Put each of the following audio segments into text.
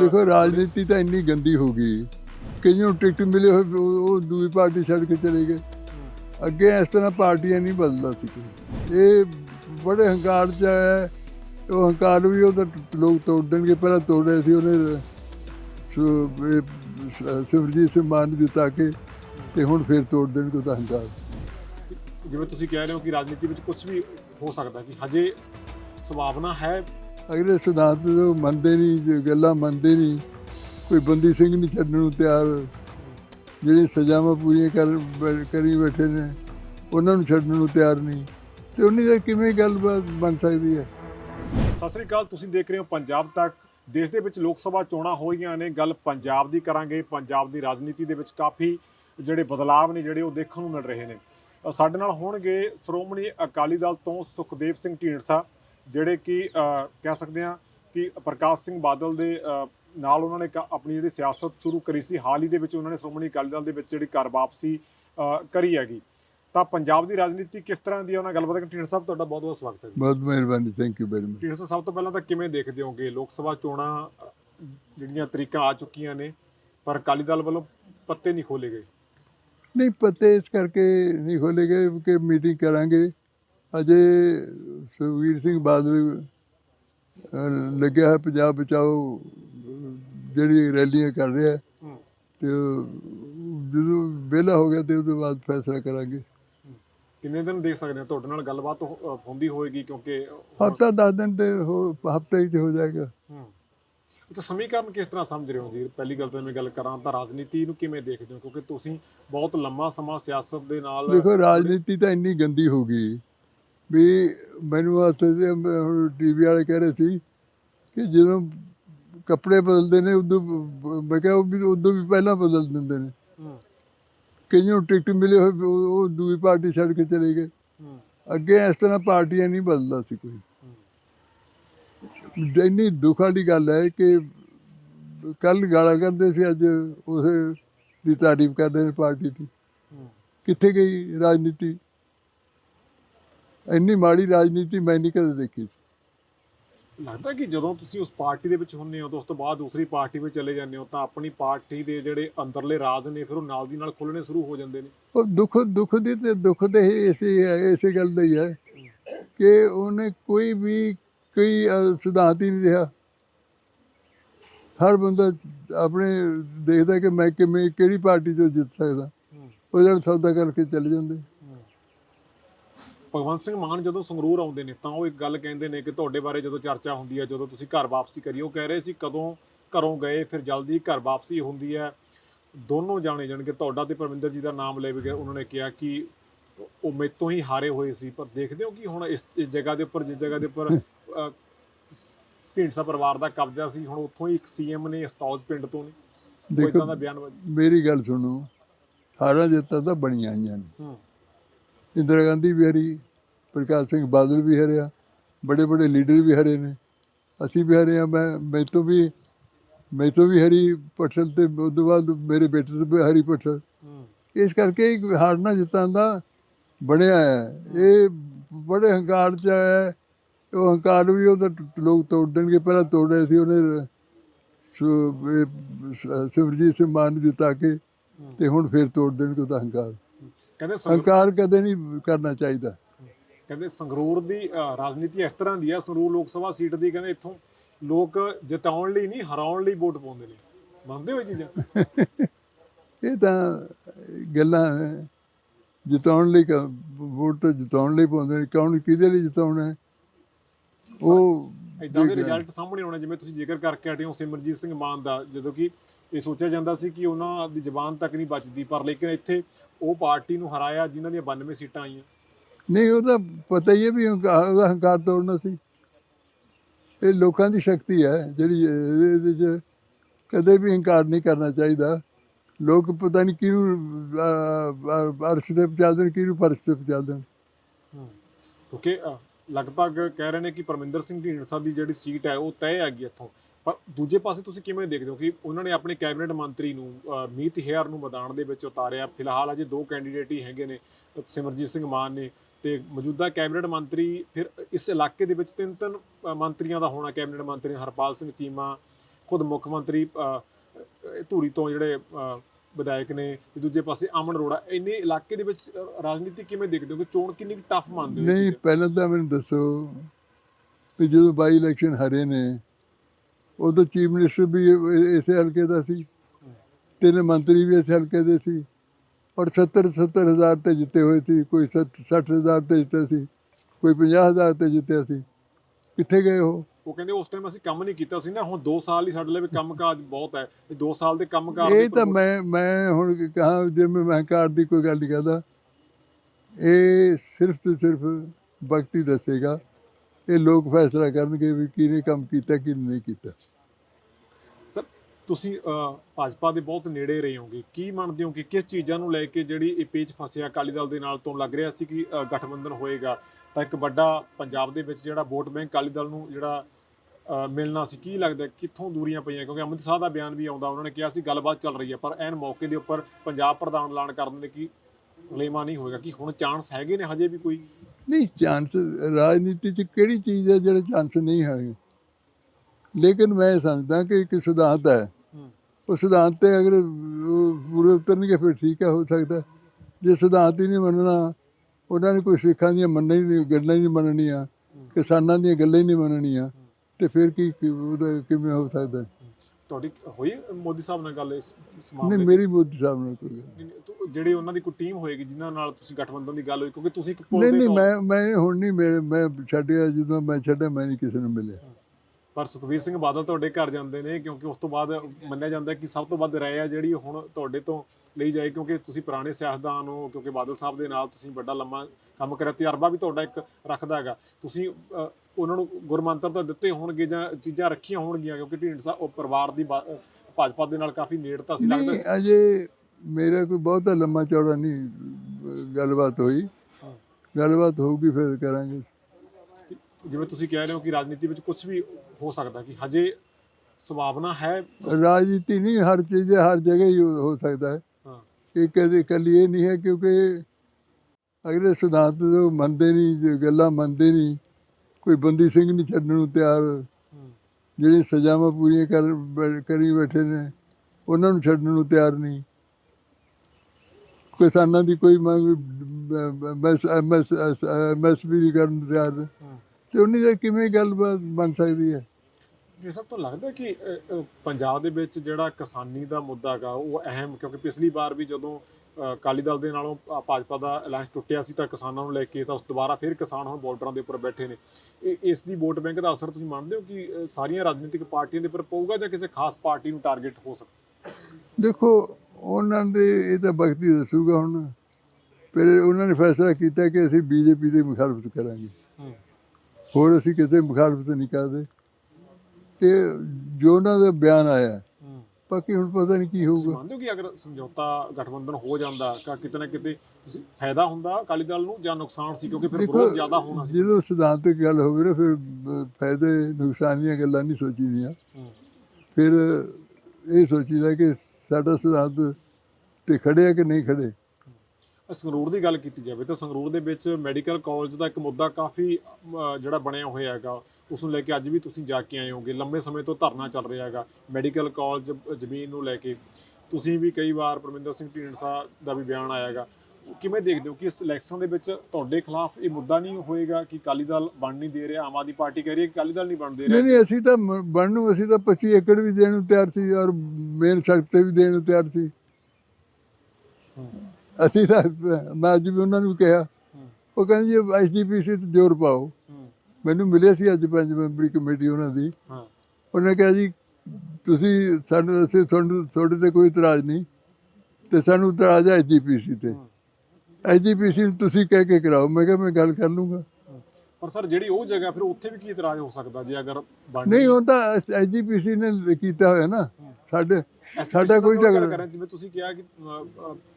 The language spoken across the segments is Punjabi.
ਦੇਖੋ, ਰਾਜਨੀਤੀ ਤਾਂ ਇੰਨੀ ਗੰਦੀ ਹੋ ਗਈ। ਕਈਆਂ ਨੂੰ ਟਿਕਟ ਮਿਲੇ ਹੋਏ, ਉਹ ਦੂਜੀ ਪਾਰਟੀ ਛੱਡ ਕੇ ਚਲੇ ਗਏ। ਅੱਗੇ ਇਸ ਤਰ੍ਹਾਂ ਪਾਰਟੀਆਂ ਨਹੀਂ ਬਦਲਦਾ ਸੀ ਇਹ ਬੜੇ ਹੰਕਾਰ ਚ ਆਇਆ ਉਹ ਹੰਕਾਰ ਵੀ ਉਹਦਾ ਲੋਕ ਤੋੜ ਦੇਣਗੇ। ਪਹਿਲਾਂ ਤੋੜਿਆ ਸੀ ਉਹਨੇ ਸਿਮਰਜੀਤ ਸਿੰਘ ਮਾਨ ਨੂੰ ਜਿਤਾ ਕੇ, ਤੇ ਹੁਣ ਫੇਰ ਤੋੜ ਦੇਣਗੇ ਉਹਦਾ ਹੰਕਾਰ। ਜਿਵੇਂ ਤੁਸੀਂ ਕਹਿ ਰਹੇ ਹੋ ਕਿ ਰਾਜਨੀਤੀ ਵਿੱਚ ਕੁਝ ਵੀ ਹੋ ਸਕਦਾ ਕਿ ਹਜੇ ਸੰਭਾਵਨਾ ਹੈ ਅਗਲੇ ਸਿਧਾਂਤ ਨੂੰ ਮੰਨਦੇ ਨਹੀਂ, ਜੋ ਗੱਲਾਂ ਮੰਨਦੇ ਨਹੀਂ, ਕੋਈ ਬੰਦੀ ਸਿੰਘ ਨਹੀਂ ਛੱਡਣ ਨੂੰ ਤਿਆਰ। ਜਿਹੜੀ ਸਜ਼ਾਵਾਂ ਪੂਰੀਆਂ ਕਰ ਕਰੀ ਬੈਠੇ ਨੇ, ਉਹਨਾਂ ਨੂੰ ਛੱਡਣ ਨੂੰ ਤਿਆਰ ਨਹੀਂ। ਤੇ ਉਹਨੀ ਦਾ ਕਿਵੇਂ ਗੱਲਬਾਤ ਬਣ ਸਕਦੀ ਹੈ? ਸਤਿ ਸ੍ਰੀ ਅਕਾਲ, ਤੁਸੀਂ ਦੇਖ ਰਹੇ ਹੋ ਪੰਜਾਬ ਤੱਕ। ਦੇਸ਼ ਦੇ ਵਿੱਚ ਲੋਕ ਸਭਾ ਚੋਣਾਂ ਹੋਈਆਂ ਨੇ, ਗੱਲ ਪੰਜਾਬ ਦੀ ਕਰਾਂਗੇ। ਪੰਜਾਬ ਦੀ ਰਾਜਨੀਤੀ ਦੇ ਵਿੱਚ ਕਾਫੀ ਜਿਹੜੇ ਬਦਲਾਅ ਨੇ, ਜਿਹੜੇ ਉਹ ਦੇਖਣ ਨੂੰ ਮਿਲ ਰਹੇ ਨੇ। ਸਾਡੇ ਨਾਲ ਹੋਣਗੇ ਸ਼੍ਰੋਮਣੀ ਅਕਾਲੀ ਦਲ ਤੋਂ ਸੁਖਦੇਵ ਸਿੰਘ ਢੀਂਡਸਾ। ਜਿਹੜੇ ਕਿ ਕਹਿ ਸਕਦੇ ਹਾਂ ਕਿ ਪ੍ਰਕਾਸ਼ ਸਿੰਘ ਬਾਦਲ ਦੇ ਨਾਲ ਉਹਨਾਂ ਨੇ ਆਪਣੀ ਜਿਹੜੀ ਸਿਆਸਤ ਸ਼ੁਰੂ ਕਰੀ ਸੀ ਹਾਲ ਹੀ ਦੇ ਵਿੱਚ ਉਹਨਾਂ ਨੇ ਸ਼੍ਰੋਮਣੀ ਅਕਾਲੀ ਦਲ ਦੇ ਵਿੱਚ ਜਿਹੜੀ ਘਰ ਵਾਪਸੀ ਕਰੀ ਹੈਗੀ। ਤਾਂ ਪੰਜਾਬ ਦੀ ਰਾਜਨੀਤੀ ਕਿਸ ਤਰ੍ਹਾਂ ਦੀ ਹੈ? ਉਹਨਾਂ ਗੱਲਬਾਤ ਕਰਨ ਢੀਂਡਸਾ ਸਾਹਿਬ ਤੁਹਾਡਾ ਬਹੁਤ ਬਹੁਤ ਸਵਾਗਤ ਹੈ ਜੀ। ਬਹੁਤ ਮਿਹਰਬਾਨੀ thank you very much Dhindsa ਸਭ ਤੋਂ ਪਹਿਲਾਂ ਤਾਂ ਕਿਵੇਂ ਦੇਖਦੇ ਹੋਗੇ? ਲੋਕ ਸਭਾ ਚੋਣਾਂ ਜਿਹੜੀਆਂ ਤਰੀਕਾਂ ਆ ਚੁੱਕੀਆਂ ਨੇ ਪਰ ਅਕਾਲੀ ਦਲ ਵੱਲੋਂ ਪੱਤੇ ਨਹੀਂ ਖੋਲੇ ਗਏ। ਨਹੀਂ ਪਤੇ ਇਸ ਕਰਕੇ ਨਹੀਂ ਖੋਲੇ ਗਏ ਕਿ ਮੀਟਿੰਗ ਕਰਾਂਗੇ। ਅਜੇ ਸੁਖਵੀਰ ਸਿੰਘ ਬਾਦਲ ਲੱਗਿਆ ਹੈ ਪੰਜਾਬ ਬਚਾਓ ਜਿਹੜੀ ਰੈਲੀਆਂ ਕਰ ਰਿਹਾ ਹੈ ਹੂੰ। ਤੇ ਜਦੋਂ ਵਿਹਲਾ ਹੋ ਗਿਆ ਤੇ ਉਹਦੇ ਬਾਅਦ ਫੈਸਲਾ ਕਰਾਂਗੇ। ਕਿੰਨੇ ਦਿਨ ਦੇਖ ਸਕਦੇ ਹਾਂ? ਤੁਹਾਡੇ ਨਾਲ ਗੱਲਬਾਤ ਹੋ- ਹੁੰਦੀ ਹੋਏਗੀ ਕਿਉਂਕਿ ਹਫਤਾ ਦਸ ਦਿਨ ਤੇ ਹਫ਼ਤੇ ਚ ਹੋ ਜਾਏਗਾ। ਹੂੰ। ਤਾਂ ਸਮੀਕਰਨ ਕਿਸ ਤਰ੍ਹਾਂ ਸਮਝ ਰਹੇ ਹੋ ਜੀ? ਪਹਿਲੀ ਗੱਲ ਤਾਂ ਮੈਂ ਗੱਲ ਕਰਾਂ ਤਾਂ ਰਾਜਨੀਤੀ ਨੂੰ ਕਿਵੇਂ ਦੇਖਦੇ ਹੋ? ਕਿਉਂਕਿ ਤੁਸੀਂ ਬਹੁਤ ਲੰਮਾ ਸਮਾਂ ਸਿਆਸਤ ਦੇ ਨਾਲ ਦੇਖੋ ਰਾਜਨੀਤੀ ਤਾਂ ਇੰਨੀ ਗੰਦੀ ਹੋ ਗਈ। ਵੀ ਮੈਨੂੰ ਵਾਸਤੇ ਤੇ ਹੁਣ ਟੀਵੀ ਵਾਲੇ ਕਹਿ ਰਹੇ ਸੀ ਕਿ ਜਦੋਂ ਕੱਪੜੇ ਬਦਲਦੇ ਨੇ ਉਦੋਂ ਮੈਂ ਕਿਹਾ ਉਹ ਵੀ ਉਦੋਂ ਵੀ ਪਹਿਲਾਂ ਬਦਲ ਦਿੰਦੇ ਨੇ। ਕਈਆਂ ਨੂੰ ਟਿਕਟ ਮਿਲੇ ਹੋਏ ਉਹ ਦੂਜੀ ਪਾਰਟੀ ਛੱਡ ਕੇ ਚਲੇ ਗਏ। ਅੱਗੇ ਇਸ ਤਰ੍ਹਾਂ ਪਾਰਟੀਆਂ ਨਹੀਂ ਬਦਲਦਾ ਸੀ ਕੋਈ। ਇੰਨੀ ਦੁੱਖ ਵਾਲੀ ਗੱਲ ਹੈ ਕਿ ਕੱਲ ਗਾਲਾਂ ਕੱਢਦੇ ਸੀ ਅੱਜ ਉਸ ਦੀ ਤਾਰੀਫ ਕਰਦੇ ਨੇ ਪਾਰਟੀ ਦੀ। ਕਿੱਥੇ ਗਈ ਰਾਜਨੀਤੀ? ਇੰਨੀ ਮਾੜੀ ਰਾਜਨੀਤੀ ਮੈਂ ਨਹੀਂ ਕਦੇ ਦੇਖੀ ਲੱਗਦਾ ਕਿ ਜਦੋਂ ਤੁਸੀਂ ਉਸ ਪਾਰਟੀ ਦੇ ਵਿੱਚ ਹੁੰਦੇ ਹੋ ਤਾਂ ਉਸ ਤੋਂ ਬਾਅਦ ਦੂਸਰੀ ਪਾਰਟੀ ਵਿੱਚ ਚਲੇ ਜਾਂਦੇ ਹੋ ਤਾਂ ਆਪਣੀ ਪਾਰਟੀ ਦੇ ਜਿਹੜੇ ਅੰਦਰਲੇ ਰਾਜ ਨੇ ਫਿਰ ਉਹ ਨਾਲ ਦੀ ਨਾਲ ਖੁੱਲਣੇ ਸ਼ੁਰੂ ਹੋ ਜਾਂਦੇ ਨੇ। ਉਹ ਦੁੱਖ ਦੁੱਖ ਦੀ ਤੇ ਦੁੱਖ ਦੇ ਇਸੇ ਇਸੇ ਗੱਲ ਦਾ ਹੀ ਹੈ ਕਿ ਉਹਨੇ ਕੋਈ ਵੀ ਕੋਈ ਸਿਧਾਂਤ ਹੀ ਨਹੀਂ ਰਿਹਾ। ਹਰ ਬੰਦਾ ਆਪਣੇ ਦੇਖਦਾ ਕਿ ਮੈਂ ਕਿਵੇਂ ਕਿਹੜੀ ਪਾਰਟੀ ਤੋਂ ਜਿੱਤ ਸਕਦਾ। ਉਹ ਜਿਹੜਾ ਸੌਦਾ ਕਰਕੇ ਚਲੇ ਜਾਂਦੇ। ਭਗਵੰਤ ਸਿੰਘ ਮਾਨ ਜਦੋਂ ਸੰਗਰੂਰ ਆਉਂਦੇ ਨੇ ਤਾਂ ਉਹ ਇੱਕ ਗੱਲ ਕਹਿੰਦੇ ਨੇ ਕਿ ਤੁਹਾਡੇ ਬਾਰੇ ਜਦੋਂ ਚਰਚਾ ਹੁੰਦੀ ਹੈ ਜਦੋਂ ਤੁਸੀਂ ਘਰ ਵਾਪਸੀ ਕਰੀ ਉਹ ਕਹਿ ਰਹੇ ਸੀ ਕਦੋਂ ਘਰੋਂ ਗਏ ਫਿਰ ਜਲਦੀ ਘਰ ਵਾਪਸੀ ਹੁੰਦੀ ਹੈ। ਦੋਨੋਂ ਜਾਣੇ ਜਾਣ ਕਿ ਤੁਹਾਡਾ ਤੇ ਪਰਮਿੰਦਰ ਜੀ ਦਾ ਨਾਮ ਲੈ ਕੇ ਉਹਨਾਂ ਨੇ ਕਿਹਾ ਕਿ ਉਹ ਮੇਤੋਂ ਹੀ ਹਾਰੇ ਹੋਏ ਸੀ ਪਰ ਦੇਖਦੇ ਹੋ ਕਿ ਹੁਣ ਇਸ ਇਸ ਜਗ੍ਹਾ ਦੇ ਉੱਪਰ ਜਿਸ ਜਗ੍ਹਾ ਦੇ ਉੱਪਰ ਢੀਂਡਸਾ ਪਰਿਵਾਰ ਦਾ ਕਬਜ਼ਾ ਸੀ ਹੁਣ ਉੱਥੋਂ ਹੀ ਇੱਕ ਸੀਐਮ ਨੇ ਅਸਤੌਜ ਪਿੰਡ ਤੋਂ ਨੇ। ਕੋਈ ਇਦਾਂ ਦਾ ਦੇਖੋ ਬਿਆਨ ਮੇਰੀ ਗੱਲ ਸੁਣੋ ਹਾਰਾਂ ਜਿੱਤਾਂ ਤਾਂ ਬਣੀਆਂ ਆਈਆਂ ਨੇ। ਹੂੰ। ਇੰਦਰਾ ਗਾਂਧੀ ਵੀ ਹਰੀ ਪ੍ਰਕਾਸ਼ ਸਿੰਘ ਬਾਦਲ ਵੀ ਹਰਿਆ ਬੜੇ ਬੜੇ ਲੀਡਰ ਵੀ ਹਰੇ ਨੇ। ਅਸੀਂ ਵੀ ਹਰੇ ਆ ਮੈਂ ਮੈਂ ਤੋਂ ਵੀ ਮੈਂ ਤੋਂ ਵੀ ਹਰੀ ਪਟਲ ਤੇ ਉਸ ਤੋਂ ਬਾਅਦ ਮੇਰੇ ਬੇਟੇ ਤੋਂ ਵੀ ਹਰੀ ਪਟਲ ਇਸ ਕਰਕੇ ਇੱਕ ਹਾਰਨਾ ਜਿੱਤਾਂ ਦਾ ਬਣਿਆ ਹੈ। ਇਹ ਬੜੇ ਹੰਕਾਰ ਚ ਹੈ। ਉਹ ਹੰਕਾਰ ਵੀ ਉਹਦਾ ਲੋਕ ਤੋੜ ਦੇਣਗੇ। ਪਹਿਲਾਂ ਤੋੜਿਆ ਸੀ ਉਹਨੇ ਸਿਮਰਜੀਤ ਸਿੰਘ ਮਾਨ ਨੂੰ ਜਿਤਾ ਕੇ। ਤੇ ਹੁਣ ਫੇਰ ਤੋੜ ਦੇਣਗੇ ਉਹਦਾ ਹੰਕਾਰ। ਕਹਿੰਦੇ ਸੰਗ- ਹੰਕਾਰ ਕਦੇ ਨਹੀਂ ਕਰਨਾ ਚਾਹੀਦਾ। ਕਹਿੰਦੇ ਸੰਗਰੂਰ ਦੀ ਅ, ਰਾਜਨੀਤੀ ਇਸ ਤਰ੍ਹਾਂ ਦੀ ਹੈ ਸੰਗਰੂਰ ਲੋਕ ਸਭਾ ਸੀਟ ਦੀ ਕਹਿੰਦੇ ਇੱਥੋਂ ਲੋਕ ਜਿਤਾਉਣ ਲਈ ਨਹੀਂ ਹਰਾਉਣ ਲਈ ਵੋਟ ਪਾਉਂਦੇ ਨੇ। ਮੰਨਦੇ ਹੋ ਇਹ ਚੀਜ਼ਾਂ? ਇਹ ਤਾਂ ਗੱਲਾਂ ਹੈ। ਜਿਤਾਉਣ ਲਈ ਕ- ਵੋਟ ਤਾਂ ਜਿਤਾਉਣ ਲਈ ਪਾਉਂਦੇ ਨੇ। ਕੌਣ ਕਿਹਦੇ ਲਈ ਜਿਤਾਉਣਾ ਹੈ? ਉਹ ਇਦਾਂ ਦੇ ਰਿਜ਼ਲਟ ਸਾਹਮਣੇ ਆਉਣੇ ਜਿਵੇਂ ਤੁਸੀਂ ਜ਼ਿਕਰ ਕਰਕੇ ਹਟੇ ਹੋ ਸਿਮਰਜੀਤ ਸਿੰਘ ਮਾਨ ਦਾ ਜਦੋਂ ਕਿ ਇਹ ਸੋਚਿਆ ਜਾਂਦਾ ਸੀ ਕਿ ਉਹਨਾਂ ਦੀ ਜ਼ਬਾਨ ਤੱਕ ਨਹੀਂ ਬਚਦੀ ਪਰ ਲੇਕਿਨ ਇੱਥੇ ਉਹ ਪਾਰਟੀ ਨੂੰ ਹਰਾਇਆ ਜਿਨ੍ਹਾਂ ਦੀਆਂ 92 ਸੀਟਾਂ ਆਈਆਂ। ਨਹੀਂ ਉਹਦਾ ਪਤਾ ਹੀ ਹੈ ਵੀ ਉਹਦਾ ਹੰਕਾਰ ਤੋੜਨਾ ਸੀ। ਇਹ ਲੋਕਾਂ ਦੀ ਸ਼ਕਤੀ ਹੈ ਜਿਹੜੀ ਇਹਦੇ ਇਹਦੇ 'ਚ ਕਦੇ ਵੀ ਹੰਕਾਰ ਨਹੀਂ ਕਰਨਾ ਚਾਹੀਦਾ। ਲੋਕ ਪਤਾ ਨਹੀਂ ਕਿਹਨੂੰ ਅਰਸ਼ ਤੇ ਪਹੁੰਚਾ ਦੇਣ ਕਿਹਨੂੰ ਫਰਸ਼ ਤੇ ਪਹੁੰਚਾ ਦੇਣ ਕਿਉਂਕਿ ਲਗਭਗ ਕਹਿ ਰਹੇ ਨੇ ਕਿ ਪਰਮਿੰਦਰ ਸਿੰਘ ਢੀਂਡਸਾ ਦੀ ਜਿਹੜੀ ਸੀਟ ਹੈ ਉਹ ਤੈਅ ਹੈਗੀ ਇੱਥੋਂ। ਪਰ ਦੂਜੇ ਪਾਸੇ ਤੁਸੀਂ ਕਿਵੇਂ ਦੇਖਦੇ ਹੋ ਕਿ ਉਹਨਾਂ ਨੇ ਆਪਣੇ ਕੈਬਨਿਟ ਮੰਤਰੀ ਨੂੰ ਮੀਤ ਹੇਅਰ ਨੂੰ ਮੈਦਾਨ ਦੇ ਵਿੱਚ ਉਤਾਰਿਆ? ਫਿਲਹਾਲ ਅਜੇ ਦੋ ਕੈਂਡੀਡੇਟ ਹੀ ਹੈਗੇ ਨੇ, ਸਿਮਰਜੀਤ ਸਿੰਘ ਮਾਨ ਨੇ ਤੇ ਮੌਜੂਦਾ ਕੈਬਨਿਟ ਮੰਤਰੀ, ਫਿਰ ਇਸ ਇਲਾਕੇ ਦੇ ਵਿੱਚ ਤਿੰਨ ਤਿੰਨ ਮੰਤਰੀਆਂ ਦਾ ਹੋਣਾ ਕੈਬਨਿਟ ਮੰਤਰੀ ਹਰਪਾਲ ਸਿੰਘ ਚੀਮਾ, ਖੁਦ ਮੁੱਖ ਮੰਤਰੀ ਧੂਰੀ ਤੋਂ ਜਿਹੜੇ ਵਿਧਾਇਕ ਨੇ, ਤੇ ਦੂਜੇ ਪਾਸੇ ਅਮਨ ਅਰੋੜਾ। ਇੰਨੇ ਇਲਾਕੇ ਦੇ ਵਿੱਚ ਰਾਜਨੀਤੀ ਕਿਵੇਂ ਦੇਖਦੇ ਹੋ ਕਿ ਚੋਣ ਕਿੰਨੀ ਟਫ ਮੰਨਦੇ ਹੋ ਨਹੀਂ, ਪਹਿਲਾਂ ਤਾਂ ਮੈਨੂੰ ਦੱਸੋ ਵੀ ਜਦੋਂ ਬਾਈ ਇਲੈਕਸ਼ਨ ਹਰੇ ਨੇ ਉਦੋਂ ਚੀਫ ਮਿਨਿਸਟਰ ਵੀ ਇਸੇ ਹਲਕੇ ਦਾ ਸੀ। ਤਿੰਨ ਮੰਤਰੀ ਵੀ ਇਸੇ ਹਲਕੇ ਦੇ ਸੀ। ਔਰ 70 70 ਹਜ਼ਾਰ ਤੇ ਜਿੱਤੇ ਹੋਏ ਸੀ। ਕੋਈ 60 ਹਜ਼ਾਰ ਤੇ ਜਿੱਤੇ ਸੀ। ਕੋਈ 50 ਹਜ਼ਾਰ ਤੇ ਜਿੱਤਿਆ ਸੀ। ਕਿੱਥੇ ਗਏ ਉਹ? ਉਹ ਕਹਿੰਦੇ ਉਸ ਟਾਈਮ ਅਸੀਂ ਕੰਮ ਨਹੀਂ ਕੀਤਾ ਸੀ ਨਾ। ਹੁਣ 2 ਸਾਲ ਹੀ ਸਾਡੇ ਲਈ ਵੀ ਕੰਮਕਾਜ ਬਹੁਤ ਹੈ। ਇਹ 2 ਸਾਲ ਦੇ ਕੰਮਕਾਰ ਇਹ ਤਾਂ ਮੈਂ ਮੈਂ ਹੁਣ ਕਹਾ ਜਿਵੇਂ ਮੈਂ ਹੰਕਾਰ ਦੀ ਕੋਈ ਗੱਲ ਨਹੀਂ ਕਹਦਾ ਇਹ ਸਿਰਫ ਤੇ ਸਿਰਫ ਵਕਤ ਦੱਸੇਗਾ। ਇਹ ਲੋਕ ਫੈਸਲਾ ਕਰਨਗੇ ਵੀ ਕਿਹਨੇ ਕੰਮ ਕੀਤਾ ਕਿਹਨੇ ਨਹੀਂ ਕੀਤਾ। ਤੁਸੀਂ ਅ, ਭਾਜਪਾ ਦੇ ਬਹੁਤ ਨੇੜੇ ਰਹੇ ਹੋਗੇ। ਕੀ ਮੰਨਦੇ ਹੋ ਕਿ ਕਿਸ ਚੀਜ਼ਾਂ ਨੂੰ ਲੈ ਕੇ ਜਿਹੜੀ ਇਹ ਪੇਚ ਫਸਿਆ ਅਕਾਲੀ ਦਲ ਦੇ ਨਾਲ ਤੋਂ ਲੱਗ ਰਿਹਾ ਸੀ ਕਿ ਅ, ਗਠਬੰਧਨ ਹੋਏਗਾ? ਤਾਂ ਇੱਕ ਵੱਡਾ ਪੰਜਾਬ ਦੇ ਵਿੱਚ ਜਿਹੜਾ ਵੋਟ ਬੈਂਕ ਅਕਾਲੀ ਦਲ ਨੂੰ ਜਿਹੜਾ ਅ, ਮਿਲਣਾ ਸੀ ਕੀ ਲੱਗਦਾ ਕਿੱਥੋਂ ਦੂਰੀਆਂ ਪਈਆਂ? ਕਿਉਂਕਿ ਅਮਿਤ ਸ਼ਾਹ ਦਾ ਬਿਆਨ ਵੀ ਆਉਂਦਾ ਉਹਨਾਂ ਨੇ ਕਿਹਾ ਸੀ ਗੱਲਬਾਤ ਚੱਲ ਰਹੀ ਹੈ ਪਰ ਐਨ ਮੌਕੇ ਦੇ ਉੱਪਰ ਪੰਜਾਬ ਪ੍ਰਧਾਨ ਐਲਾਨ ਕਰ ਦਿੰਦੇ ਕਿ ਲੇਮਾ ਨਹੀਂ ਹੋਏਗਾ ਕਿ ਹੁਣ ਚਾਂਸ ਹੈਗੇ ਨੇ ਹਜੇ ਵੀ ਕੋਈ? ਨਹੀਂ ਚਾਂਸ ਰਾਜਨੀਤੀ 'ਚ ਕਿਹੜੀ ਚੀਜ਼ ਹੈ ਜਿਹੜੇ ਚਾਂਸ ਨਹੀਂ ਹੈਗੇ? ਲੇਕਿਨ ਮੈਂ ਸਮਝਦਾ ਕਿ ਇੱਕ ਸਿਧਾਂਤ ਹੈ। ਉਹ ਸਿਧਾਂਤ ਤੇ ਅਗਰ ਪੂਰੇ ਉਤਰਨਗੇ ਫਿਰ ਠੀਕ ਹੈ ਹੋ ਸਕਦਾ ਜੇ ਸਿਧਾਂਤ ਹੀ ਨਹੀਂ ਮੰਨਣਾ ਉਹਨਾਂ ਨੇ ਕੋਈ ਸਿੱਖਾਂ ਦੀਆਂ ਮੰਨਣੀ ਨਹੀਂ ਗੱਲਾਂ ਹੀ ਨਹੀਂ ਮੰਨਣੀਆਂ ਕਿਸਾਨਾਂ ਦੀਆਂ ਗੱਲਾਂ ਹੀ ਨਹੀਂ ਮੰਨਣੀਆਂ ਤੇ ਫਿਰ ਕੀ ਕੀ ਉਹਦਾ ਕਿਵੇਂ ਹੋ ਸਕਦਾ ਤੁਹਾਡੀ ਹੋਈ ਮੋਦੀ ਸਾਹਿਬ ਨਾਲ ਗੱਲ ਇਸ ਇਸ ਨਹੀਂ ਮਾਮਲੇ? ਮੇਰੀ ਮੋਦੀ ਸਾਹਿਬ ਨਾਲ ਕੋਈ ਗੱਲ ਨਹੀਂ, ਜਿਹੜੀ ਉਹਨਾਂ ਦੀ ਕੋਈ ਟੀਮ ਹੋਏਗੀ ਜਿਨ੍ਹਾਂ ਨਾਲ ਤੁਸੀਂ ਗਠਬੰਧਨ ਦੀ ਗੱਲ ਹੋਈ ਕਿਉਂਕਿ ਤੁਸੀਂ ਇੱਕ ਨਹੀਂ ਪੁਲ ਦੇ ਨਹੀਂ ਤੌਰ- ਮੈਂ ਮੈਂ ਹੁਣ ਨਹੀਂ ਮੇਰੇ ਮੈਂ ਛੱਡਿਆ ਜਦੋਂ ਮੈਂ ਛੱਡਿਆ ਮੈਂ ਨਹੀਂ ਕਿਸੇ ਨੂੰ ਮਿਲਿਆ ਪਰ ਸੁਖਬੀਰ ਸਿੰਘ ਬਾਦਲ ਤੁਹਾਡੇ ਘਰ ਜਾਂਦੇ ਨੇ ਕਿਉਂਕਿ ਉਸ ਤੋਂ ਬਾਅਦ ਮੰਨਿਆ ਜਾਂਦਾ ਕਿ ਸਭ ਤੋਂ ਵੱਧ ਰਾਏ ਆ ਜਿਹੜੀ ਹੁਣ ਤੁਹਾਡੇ ਤੋਂ ਲਈ ਜਾਏ ਕਿਉਂਕਿ ਤੁਸੀਂ ਪੁਰਾਣੇ ਸਿਆਸਤਦਾਨ ਹੋ ਕਿਉਂਕਿ ਬਾਦਲ ਸਾਹਿਬ ਦੇ ਨਾਲ ਤੁਸੀਂ ਵੱਡਾ ਲੰਮਾ ਕੰਮ ਕਰਿਆ ਤਜਰਬਾ ਵੀ ਤੁਹਾਡਾ ਇੱਕ ਰੱਖਦਾ ਹੈਗਾ। ਤੁਸੀਂ ਉਹਨਾਂ ਨੂੰ ਗੁਰਮੰਤਰ ਤਾਂ ਦਿੱਤੇ ਹੋਣਗੇ ਜਾਂ ਚੀਜ਼ਾਂ ਰੱਖੀਆਂ ਹੋਣਗੀਆਂ ਕਿਉਂਕਿ ਢੀਂਡਸਾ ਉਹ ਪਰਿਵਾਰ ਦੀ ਭਾਜਪਾ ਦੇ ਨਾਲ ਕਾਫੀ ਨੇੜਤਾ ਸੀ ਲੱਗਦਾ ਅਜੇ ਮੇਰਾ ਕੋਈ ਬਹੁਤਾ ਲੰਮਾ ਚੌੜਾ ਨਹੀਂ ਗੱਲਬਾਤ ਹੋਈ। ਗੱਲਬਾਤ ਹੋਊਗੀ ਫਿਰ ਕਰਾਂਗੇ। ਜਿਵੇਂ ਤੁਸੀਂ ਕਹਿ ਰਹੇ ਹੋ ਕਿ ਰਾਜਨੀਤੀ ਵਿੱਚ ਕੁਝ ਵੀ ਹੋ ਸਕਦਾ ਕਿ ਹਜੇ ਸੰਭਾਵਨਾ ਹੈ। ਰਾਜਨੀਤੀ ਨਹੀਂ ਹਰ ਚੀਜ਼ ਹਰ ਜਗ੍ਹਾ ਹੀ ਹੋ ਸਕਦਾ ਹੈ। ਹਾਂ। ਇਹ ਕਦੇ ਕੱਲੀ ਇਹ ਨਹੀਂ ਹੈ ਕਿਉਂਕਿ ਅਗਲੇ ਸਿਧਾਂਤ ਤੋਂ ਮੰਨਦੇ ਨਹੀਂ ਜੇ ਗੱਲਾਂ ਮੰਨਦੇ ਨਹੀਂ ਕੋਈ ਬੰਦੀ ਸਿੰਘ ਨਹੀਂ ਛੱਡਣ ਨੂੰ ਤਿਆਰ ਜਿਹੜੇ ਸਜ਼ਾਵਾਂ ਪੂਰੀਆਂ ਕਰ ਕਰੀ ਬੈਠੇ ਨੇ ਉਹਨਾਂ ਨੂੰ ਛੱਡਣ ਨੂੰ ਤਿਆਰ ਨਹੀਂ। ਕਿਸਾਨਾਂ ਦੀ ਕੋਈ ਮੰਗ ਐਮਐਸ ਐਮਐਸ ਐਮਐਸ ਵੀ ਨਹੀਂ ਕਰਨ ਤਿਆਰ। ਹੂੰ। ਤੇ ਉਹਨੀ ਦਾ ਕਿਵੇਂ ਗੱਲਬਾਤ ਬਣ ਸਕਦੀ ਹੈ? ਇਹ ਸਭ ਤੋਂ ਲੱਗਦਾ ਕਿ ਅ, ਅ, ਪੰਜਾਬ ਦੇ ਵਿੱਚ ਜਿਹੜਾ ਕਿਸਾਨੀ ਦਾ ਮੁੱਦਾ ਹੈਗਾ ਉਹ ਅਹਿਮ ਕਿਉਂਕਿ ਪਿਛਲੀ ਵਾਰ ਵੀ ਜਦੋਂ ਅ, ਅਕਾਲੀ ਦਲ ਦੇ ਨਾਲੋਂ ਅ, ਭਾਜਪਾ ਦਾ ਅਲਾਈਅੰਸ ਟੁੱਟਿਆ ਸੀ ਤਾਂ ਕਿਸਾਨਾਂ ਨੂੰ ਲੈ ਕੇ ਤਾਂ ਉਸ ਦੁਬਾਰਾ ਫਿਰ ਕਿਸਾਨ ਹੁਣ ਬਾਰਡਰਾਂ ਦੇ ਉੱਪਰ ਬੈਠੇ ਨੇ। ਇਹ ਇਸ ਦੀ ਵੋਟ ਬੈਂਕ ਦਾ ਅਸਰ ਤੁਸੀਂ ਮੰਨਦੇ ਹੋ ਕਿ ਅ, ਸਾਰੀਆਂ ਰਾਜਨੀਤਿਕ ਪਾਰਟੀਆਂ ਦੇ ਉੱਪਰ ਪਊਗਾ ਜਾਂ ਕਿਸੇ ਖਾਸ ਪਾਰਟੀ ਨੂੰ ਟਾਰਗੇਟ ਹੋ ਸਕਦਾ? ਦੇਖੋ ਉਹਨਾਂ ਦੇ ਇਹ ਤਾਂ ਵਕਤ ਹੀ ਦੱਸੂਗਾ ਹੁਣ। ਫਿਰ ਉਹਨਾਂ ਨੇ ਫੈਸਲਾ ਕੀਤਾ ਕਿ ਅਸੀਂ ਬੀਜੇਪੀ ਦੀ ਮੁਖਾਲਫਤ ਕਰਾਂਗੇ। ਹੋਰ ਅਸੀਂ ਕਿਸੇ ਮੁਖਾਲਫਤ ਨਹੀਂ ਕਰਦੇ। ਤੇ ਜੋ ਉਹਨਾਂ ਦਾ ਬਿਆਨ ਆਇਆ ਬਾਕੀ ਹੁਣ ਪਤਾ ਨਹੀਂ ਕੀ ਹੋਊਗਾ। ਮੰਨਦੇ ਹੋ ਕਿ ਅਗਰ ਸਮਝੌਤਾ ਗਠਬੰਧਨ ਹੋ ਜਾਂਦਾ ਤਾਂ ਕਿਤੇ ਨਾ ਕਿਤੇ ਤੁਸੀਂ ਫਾਇਦਾ ਹੁੰਦਾ ਅਕਾਲੀ ਦਲ ਨੂੰ ਜਾਂ ਨੁਕਸਾਨ ਸੀ ਕਿਉਂਕਿ ਫਿਰ ਵਿਰੋਧ ਜ਼ਿਆਦਾ ਹੋਣਾ ਸੀ। ਜਦੋਂ ਸਿਧਾਂਤਕ ਗੱਲ ਹੋਵੇ ਨਾ ਫਿਰ ਫਾਇਦੇ ਨੁਕਸਾਨ ਦੀਆਂ ਗੱਲਾਂ ਨਹੀਂ ਸੋਚੀਦੀਆਂ। ਫਿਰ ਇਹ ਸੋਚੀਦਾ ਕਿ ਸਾਡਾ ਸਿਧਾਂਤ ਤੇ ਖੜੇ ਆ ਕਿ ਨਹੀਂ ਖੜੇ ਸੰਗਰੂਰ ਦੀ ਗੱਲ ਕੀਤੀ ਜਾਵੇ ਤਾਂ ਸੰਗਰੂਰ ਦੇ ਵਿੱਚ ਮੈਡੀਕਲ ਕਾਲਜ ਦਾ ਇੱਕ ਮੁੱਦਾ ਕਾਫੀ ਜਿਹੜਾ ਬਣਿਆ ਹੋਇਆ ਹੈਗਾ ਉਸ ਨੂੰ ਲੈ ਕੇ ਅੱਜ ਵੀ ਤੁਸੀਂ ਜਾ ਕੇ ਆਏ ਹੋਗੇ ਲੰਬੇ ਸਮੇਂ ਤੋਂ ਧਰਨਾ ਚੱਲ ਰਿਹਾ ਹੈਗਾ ਮੈਡੀਕਲ ਕਾਲਜ ਜ਼ਮੀਨ ਨੂੰ ਲੈ ਕੇ। ਤੁਸੀਂ ਵੀ ਕਈ ਵਾਰ ਪਰਮਿੰਦਰ ਸਿੰਘ ਢੀਂਡਸਾ ਦਾ ਵੀ ਬਿਆਨ ਆਇਆ ਹੈਗਾ। ਕਿਵੇਂ ਦੇਖਦੇ ਹੋ ਕਿ ਇਸ ਇਲੈਕਸ਼ਨ ਦੇ ਵਿੱਚ ਤੁਹਾਡੇ ਖਿਲਾਫ ਇਹ ਮੁੱਦਾ ਨਹੀਂ ਹੋਏਗਾ ਕਿ ਅਕਾਲੀ ਦਲ ਬਣ ਨਹੀਂ ਦੇ ਰਿਹਾ ਆਮ ਆਦਮੀ ਪਾਰਟੀ ਕਹਿ ਰਹੀ ਹੈ ਕਿ ਅਕਾਲੀ ਦਲ ਨਹੀਂ ਬਣ ਦੇ ਰਿਹਾ? ਨਹੀਂ ਅਸੀਂ ਤਾਂ ਬਣਨ ਨੂੰ ਅਸੀਂ ਤਾਂ 25 ਏਕੜ ਵੀ ਦੇਣ ਨੂੰ ਤਿਆਰ ਸੀ ਔਰ ਮੇਨ ਸੜਕ ਤੇ ਵੀ ਦੇਣ ਨੂੰ ਤਿਆਰ ਸੀ। ਅਸੀਂ ਤਾਂ ਮੈਂ ਅੱਜ ਵੀ ਉਹਨਾਂ ਨੂੰ ਕਿਹਾ ਉਹ ਕਹਿੰਦੇ ਜੀ ਐਸਜੀਪੀਸੀ ਤੇ ਜ਼ੋਰ ਪਾਓ। ਮੈਨੂੰ ਮਿਲੇ ਸੀ ਅੱਜ ਪੰਜ ਮੈਂਬਰੀ ਕਮੇਟੀ ਉਹਨਾਂ ਦੀ। ਉਹਨੇ ਕਿਹਾ ਜੀ ਤੁਸੀਂ ਸਾਨੂੰ ਅਸੀਂ ਤੁਹਾਨੂੰ ਤੁਹਾਡੇ ਤੇ ਕੋਈ ਇਤਰਾਜ਼ ਨਹੀਂ। ਤੇ ਸਾਨੂੰ ਇਤਰਾਜ਼ ਹੈ ਐਸਜੀਪੀਸੀ ਤੇ। ਐਸਜੀਪੀਸੀ ਨੂੰ ਤੁਸੀਂ ਕਹਿ ਕੇ ਕਰਾਓ। ਮੈਂ ਕਿਹਾ ਮੈਂ ਗੱਲ ਕਰ ਲੂੰਗਾ। ਪਰ ਸਰ ਜਿਹੜੀ ਉਹ ਜਗ੍ਹਾ ਫਿਰ ਉੱਥੇ ਵੀ ਕੀ ਇਤਰਾਜ਼ ਹੋ ਸਕਦਾ ਜੇ ਅਗਰ ਬਣ ਨਹੀਂ ਉਹ ਤਾਂ ਐਸਜੀਪੀਸੀ ਨੇ ਕੀਤਾ ਹੋਇਆ ਨਾ। ਸਾਡੇ ਸਾਡਾ ਕੋਈ ਝਗੜਾ ਜਿਵੇਂ ਤੁਸੀਂ ਕਿਹਾ ਕਿ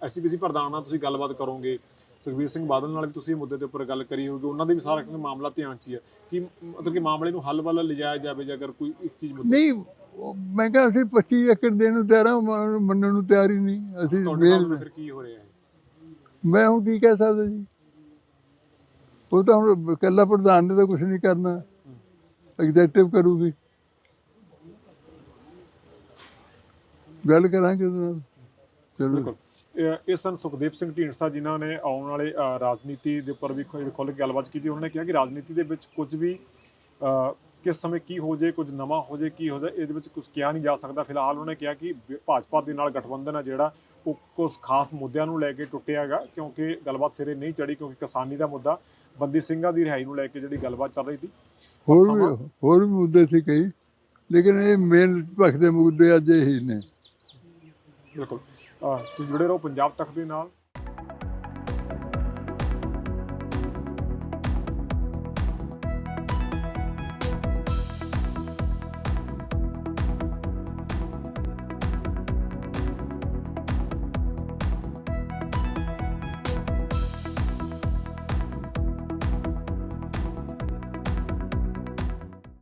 ਐਸਸੀਪੀਸੀ ਪ੍ਰਧਾਨ ਨਾਲ ਤੁਸੀਂ ਗੱਲਬਾਤ ਕਰੋਗੇ। ਸੁਖਬੀਰ ਸਿੰਘ ਬਾਦਲ ਨਾਲ ਵੀ ਤੁਸੀਂ ਮੁੱਦੇ ਦੇ ਉੱਪਰ ਗੱਲ ਕਰੀ ਹੋਊਗੀ। ਉਹਨਾਂ ਦੇ ਵੀ ਸਾਰਾ ਕਿਉਂਕਿ ਮਾਮਲਾ ਧਿਆਨ 'ਚ ਹੀ ਹੈ। ਕਿ ਮਤਲਬ ਕਿ ਮਾਮਲੇ ਨੂੰ ਹੱਲ ਵੱਲ ਲਿਜਾਇਆ ਜਾਵੇ ਜੇ ਅਗਰ ਕੋਈ ਇੱਕ ਚੀਜ਼ ਮੁੱਦੇ ਨਹੀਂ ਮੈਂ ਕਿਹਾ ਅਸੀਂ 25 ਏਕੜ ਦੇਣ ਨੂੰ ਤਿਆਰ ਹਾਂ ਮੰਨਣ ਨੂੰ ਤਿਆਰ ਹੀ ਨਹੀਂ। ਅਸੀਂ ਫਿਰ ਕੀ ਹੋ ਰਿਹਾ ਹੈ? ਮੈਂ ਹੁਣ ਕੀ ਕਹਿ ਸਕਦਾ ਜੀ? ਉਹ ਤਾਂ ਹੁਣ ਇਕੱਲਾ ਪ੍ਰਧਾਨ ਨੇ ਤਾਂ ਕੁਝ ਨਹੀਂ ਕਰਨਾ। ਐਗਜ਼ੈਕਟਿਵ ਕਰੂਗੀ। ਗੱਲ ਕਰਾਂਗੇ ਉਹਦੇ ਨਾਲ। ਚਲੋ। ਇਹ ਸਨ ਸੁਖਦੇਵ ਸਿੰਘ ਢੀਂਡਸਾ ਜਿਨ੍ਹਾਂ ਨੇ ਆਉਣ ਵਾਲੇ ਰਾਜਨੀਤੀ ਦੇ ਉੱਪਰ ਵੀ ਖੁੱਲ੍ਹ ਕੇ ਗੱਲਬਾਤ ਕੀਤੀ। ਉਹਨਾਂ ਨੇ ਕਿਹਾ ਕਿ ਰਾਜਨੀਤੀ ਦੇ ਵਿੱਚ ਕੁਝ ਵੀ ਕਿਸ ਸਮੇਂ ਕੀ ਹੋ ਜੇ ਕੁਝ ਨਵਾਂ ਹੋ ਜੇ ਕੀ ਹੋ ਜਾਏ, ਇਹਦੇ ਵਿੱਚ ਕੁਝ ਕਿਹਾ ਨਹੀਂ ਜਾ ਸਕਦਾ। ਫਿਲਹਾਲ ਉਹਨੇ ਕਿਹਾ ਕਿ ਭਾਜਪਾ ਦੇ ਨਾਲ ਗਠਬੰਧਨ ਹੈ ਜਿਹੜਾ, ਉਹ ਕੁਝ ਖਾਸ ਮੁੱਦਿਆਂ ਨੂੰ ਲੈ ਕੇ ਟੁੱਟਿਆਗਾ ਕਿਉਂਕਿ ਗੱਲਬਾਤ ਸਿਰੇ ਨਹੀਂ ਚੜੀ ਕਿਉਂਕਿ ਕਿਸਾਨੀ ਦਾ ਮੁੱਦਾ ਬੰਦੀ ਸਿੰਘਾਂ ਦੀ ਰਿਹਾਈ ਨੂੰ ਲੈ ਕੇ ਜਿਹੜੀ ਗੱਲਬਾਤ ਚੱਲ ਰਹੀ ਸੀ। ਹੋਰ ਵੀ ਹੋਰ ਵੀ ਮੁੱਦੇ ਸੀ ਕਈ ਲੇਕਿਨ ਇਹ ਮੇਨ ਭਖ ਦੇ ਮੁੱਦੇ ਅੱਜ ਇਹੀ ਨੇ। ਬਿਲਕੁਲ। ਤੁਸੀਂ ਜੁੜੇ ਰਹੋ ਪੰਜਾਬ ਤੱਕ ਦੇ ਨਾਲ।